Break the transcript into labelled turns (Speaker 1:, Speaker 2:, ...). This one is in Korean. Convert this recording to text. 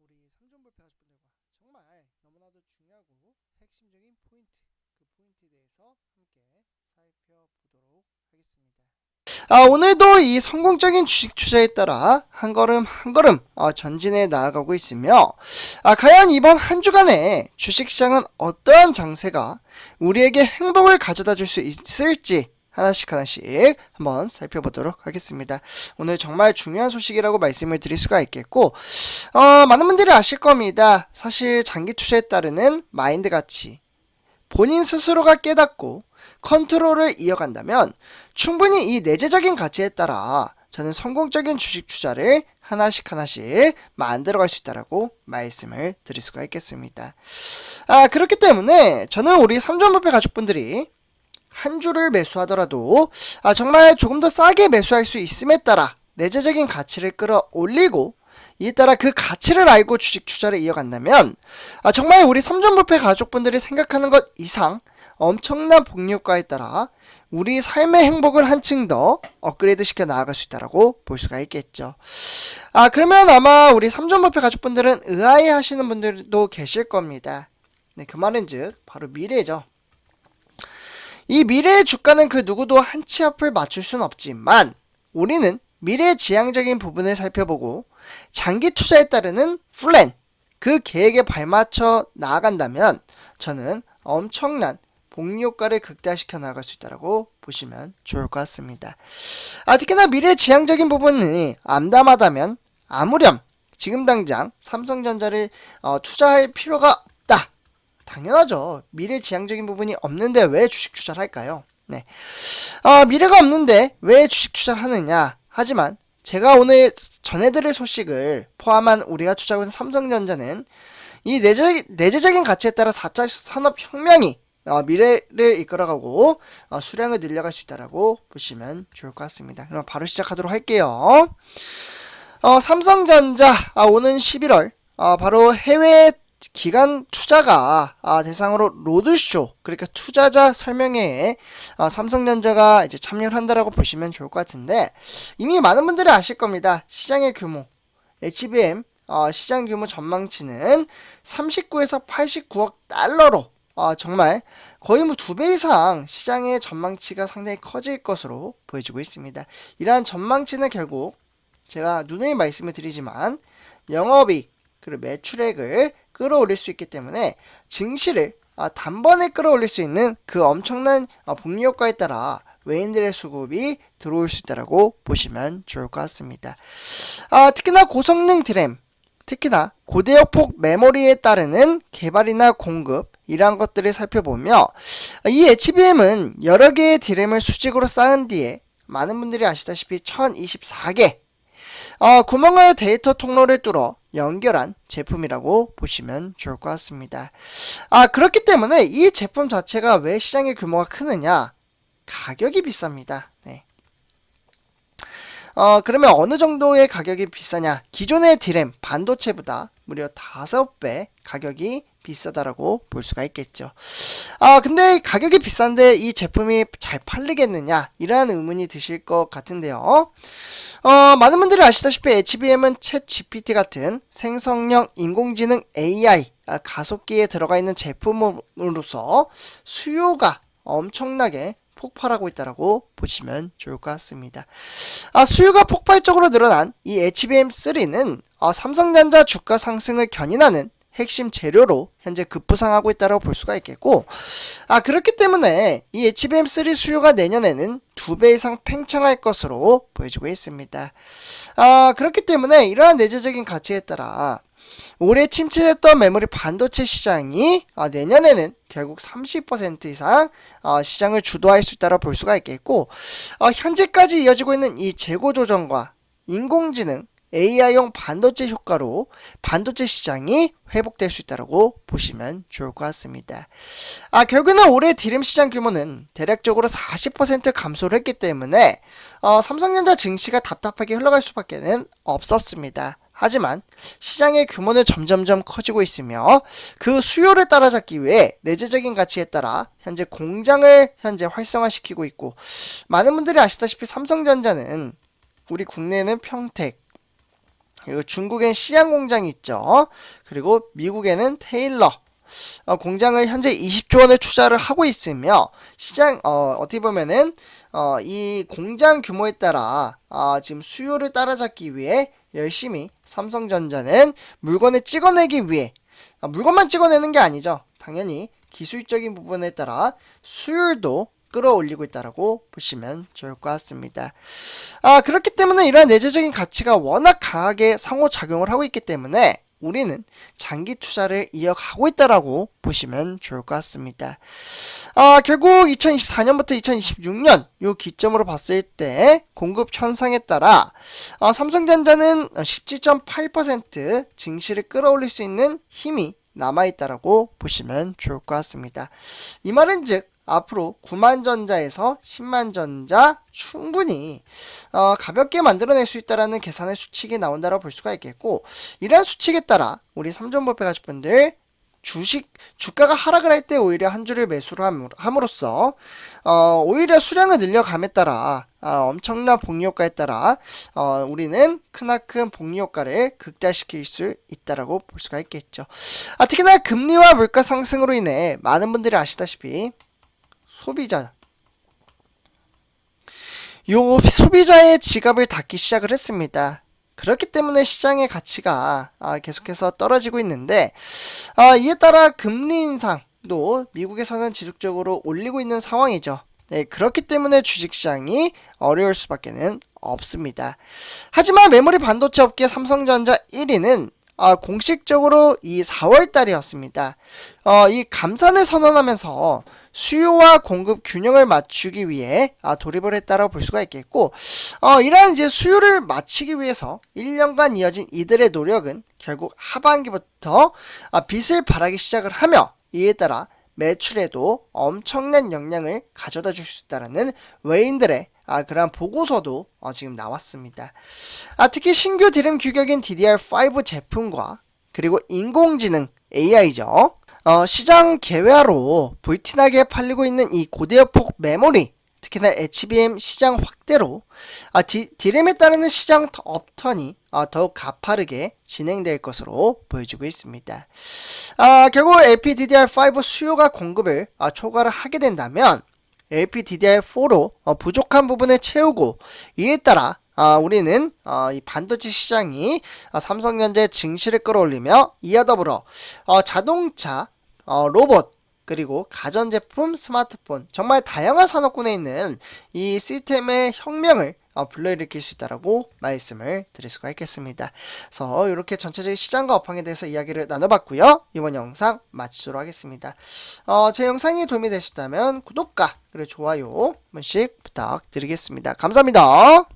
Speaker 1: 우리 삼존불패 가족분들과 정말 너무나도 중요하고 핵심적인 포인트 그 포인트에 대해서 함께 살펴보도록 하겠습니다. 아, 오늘도 이 성공적인 주식 투자에 따라 한 걸음 한 걸음 어, 전진해 나아가고 있으며 아, 과연 이번 한 주간의 주식시장은 어떠한 장세가 우리에게 행복을 가져다 줄 수 있을지 하나씩 하나씩 한번 살펴보도록 하겠습니다. 오늘 정말 중요한 소식이라고 말씀을 드릴 수가 있겠고 어, 많은 분들이 아실 겁니다. 사실 장기 투자에 따르는 마인드 가치 본인 스스로가 깨닫고 컨트롤을 이어간다면 충분히 이 내재적인 가치에 따라 저는 성공적인 주식 투자를 하나씩 하나씩 만들어갈 수 있다라고 말씀을 드릴 수가 있겠습니다. 아 그렇기 때문에 저는 우리 삼존불패 가족분들이 한 주를 매수하더라도 아, 정말 조금 더 싸게 매수할 수 있음에 따라 내재적인 가치를 끌어올리고 이에 따라 그 가치를 알고 주식 투자를 이어간다면 아, 정말 우리 삼존불패 가족분들이 생각하는 것 이상 엄청난 복리효과에 따라 우리 삶의 행복을 한층 더 업그레이드 시켜 나아갈 수 있다라고 볼 수가 있겠죠. 아 그러면 아마 우리 삼존불패 가족분들은 의아해 하시는 분들도 계실 겁니다. 네, 그 말은즉 바로 미래죠. 이 미래의 주가는 그 누구도 한 치 앞을 맞출 순 없지만 우리는 미래 지향적인 부분을 살펴보고 장기 투자에 따르는 플랜 그 계획에 발맞춰 나아간다면 저는 엄청난 복리 효과를 극대화시켜 나갈 수 있다고 보시면 좋을 것 같습니다. 아, 특히나 미래 지향적인 부분이 암담하다면 아무렴 지금 당장 삼성전자를 어, 투자할 필요가. 당연하죠. 미래 지향적인 부분이 없는데 왜 주식 투자를 할까요? 네. 어, 미래가 없는데 왜 주식 투자를 하느냐? 하지만 제가 오늘 전해드릴 소식을 포함한 우리가 투자하고 있는 삼성전자는 이 내재, 내재적인 가치에 따라 4차 산업혁명이 어, 미래를 이끌어가고 어, 수량을 늘려갈 수 있다라고 보시면 좋을 것 같습니다. 그럼 바로 시작하도록 할게요. 어, 삼성전자 아, 오는 11월 아, 바로 해외 기관 투자가 아, 대상으로 로드쇼 그러니까 투자자 설명회에 아, 삼성전자가 이제 참여를 한다라고 보시면 좋을 것 같은데 이미 많은 분들이 아실 겁니다. 시장의 규모 HBM 어, 시장 규모 전망치는 39에서 89억 달러로 어, 정말 거의 뭐 두 배 이상 시장의 전망치가 상당히 커질 것으로 보여지고 있습니다. 이러한 전망치는 결국 제가 누누이 말씀을 드리지만 영업이익 그리고 매출액을 끌어올릴 수 있기 때문에 증시를 아, 단번에 끌어올릴 수 있는 그 엄청난 아, 복리 효과에 따라 외인들의 수급이 들어올 수 있다고 보시면 좋을 것 같습니다. 아, 특히나 고성능 드램, 특히나 고대역폭 메모리에 따르는 개발이나 공급 이러한 것들을 살펴보며 이 HBM은 여러 개의 디램을 수직으로 쌓은 뒤에 많은 분들이 아시다시피 1024개 어, 구멍을 데이터 통로를 뚫어 연결한 제품이라고 보시면 좋을 것 같습니다. 아, 그렇기 때문에 이 제품 자체가 왜 시장의 규모가 크느냐? 가격이 비쌉니다. 네. 어, 그러면 어느 정도의 가격이 비싸냐? 기존의 디램 반도체보다 무려 5배 가격이 비싸다라고 볼 수가 있겠죠. 아, 근데 가격이 비싼데 이 제품이 잘 팔리겠느냐? 이러한 의문이 드실 것 같은데요. 어, 많은 분들이 아시다시피 HBM은 챗 GPT 같은 생성형 인공지능 AI 아, 가속기에 들어가 있는 제품으로서 수요가 엄청나게 폭발하고 있다라고 보시면 좋을 것 같습니다. 아, 수요가 폭발적으로 늘어난 이 HBM3는 아, 삼성전자 주가 상승을 견인하는 핵심 재료로 현재 급부상하고 있다고 볼 수가 있겠고 아 그렇기 때문에 이 HBM3 수요가 내년에는 두 배 이상 팽창할 것으로 보여지고 있습니다. 아 그렇기 때문에 이러한 내재적인 가치에 따라 올해 침체됐던 메모리 반도체 시장이 아, 내년에는 결국 30% 이상 어, 시장을 주도할 수 있다고 볼 수가 있겠고 어, 현재까지 이어지고 있는 이 재고 조정과 인공지능 AI용 반도체 효과로 반도체 시장이 회복될 수 있다고 보시면 좋을 것 같습니다. 아, 결국은 올해 디램 시장 규모는 대략적으로 40% 감소를 했기 때문에 어, 삼성전자 증시가 답답하게 흘러갈 수밖에 는 없었습니다. 하지만 시장의 규모는 점점점 커지고 있으며 그 수요를 따라잡기 위해 내재적인 가치에 따라 현재 공장을 현재 활성화시키고 있고 많은 분들이 아시다시피 삼성전자는 우리 국내에는 평택, 그리고 중국엔 시장 공장이 있죠. 그리고 미국에는 테일러 어, 공장을 현재 20조 원을 투자를 하고 있으며 시장 어, 어떻게 보면은 어, 이 공장 규모에 따라 아, 지금 수요를 따라잡기 위해 열심히 삼성전자는 물건을 찍어내기 위해 아, 물건만 찍어내는 게 아니죠. 당연히 기술적인 부분에 따라 수율도 끌어올리고 있다라고 보시면 좋을 것 같습니다. 아, 그렇기 때문에 이러한 내재적인 가치가 워낙 강하게 상호작용을 하고 있기 때문에 우리는 장기 투자를 이어가고 있다라고 보시면 좋을 것 같습니다. 아, 결국 2024년부터 2026년 요 기점으로 봤을 때 공급 현상에 따라 아, 삼성전자는 17.8% 증시를 끌어올릴 수 있는 힘이 남아있다라고 보시면 좋을 것 같습니다. 이 말은 즉 앞으로 9만 전자에서 10만 전자 충분히 어, 가볍게 만들어낼 수 있다라는 계산의 수칙이 나온다고 볼 수가 있겠고 이러한 수칙에 따라 우리 삼전법배 가족분들 주식 주가가 하락을 할 때 오히려 한 주를 매수를 함- 함으로써 어, 오히려 수량을 늘려감에 따라 아, 엄청난 복리 효과에 따라 어, 우리는 크나큰 복리 효과를 극대화시킬 수 있다라고 볼 수가 있겠죠. 아, 특히나 금리와 물가 상승으로 인해 많은 분들이 아시다시피 소비자 요 소비자의 지갑을 닫기 시작을 했습니다. 그렇기 때문에 시장의 가치가 아, 계속해서 떨어지고 있는데 아, 이에 따라 금리 인상도 미국에서는 지속적으로 올리고 있는 상황이죠. 네, 그렇기 때문에 주식시장이 어려울 수밖에는 없습니다. 하지만 메모리 반도체 업계 삼성전자 1위는 아, 공식적으로 이 4월 달이었습니다. 어, 이 감산을 선언하면서 수요와 공급 균형을 맞추기 위해 아, 돌입을 했다고 볼 수가 있겠고, 어, 이러한 이제 수요를 맞추기 위해서 1년간 이어진 이들의 노력은 결국 하반기부터 아, 빛을 발하기 시작을 하며 이에 따라 매출에도 엄청난 영향을 가져다 줄 수 있다는 외인들의 아, 그러한 보고서도 어, 지금 나왔습니다. 아, 특히 신규 디램 규격인 DDR5 제품과 그리고 인공지능 AI죠. 어, 시장 개회화로 불티나게 팔리고 있는 이 고대역폭 메모리 특히나 HBM 시장 확대로 아, 디, 디램에 따르는 시장 업턴이 아, 더욱 가파르게 진행될 것으로 보여지고 있습니다. 아, 결국 LPDDR5 수요가 공급을 아, 초과를 하게 된다면 LPDDR4로 어, 부족한 부분을 채우고 이에 따라 아, 우리는 어, 이 반도체 시장이 아, 삼성전자의 증시를 끌어올리며 이와 더불어 어, 자동차, 어, 로봇 그리고 가전제품, 스마트폰 정말 다양한 산업군에 있는 이 시스템의 혁명을 어, 불러일으킬 수 있다라고 말씀을 드릴 수가 있겠습니다. 그래서 이렇게 전체적인 시장과 업황에 대해서 이야기를 나눠봤고요. 이번 영상 마치도록 하겠습니다. 어, 제 영상이 도움이 되셨다면 구독과 그리고 좋아요 한 번씩 부탁드리겠습니다. 감사합니다.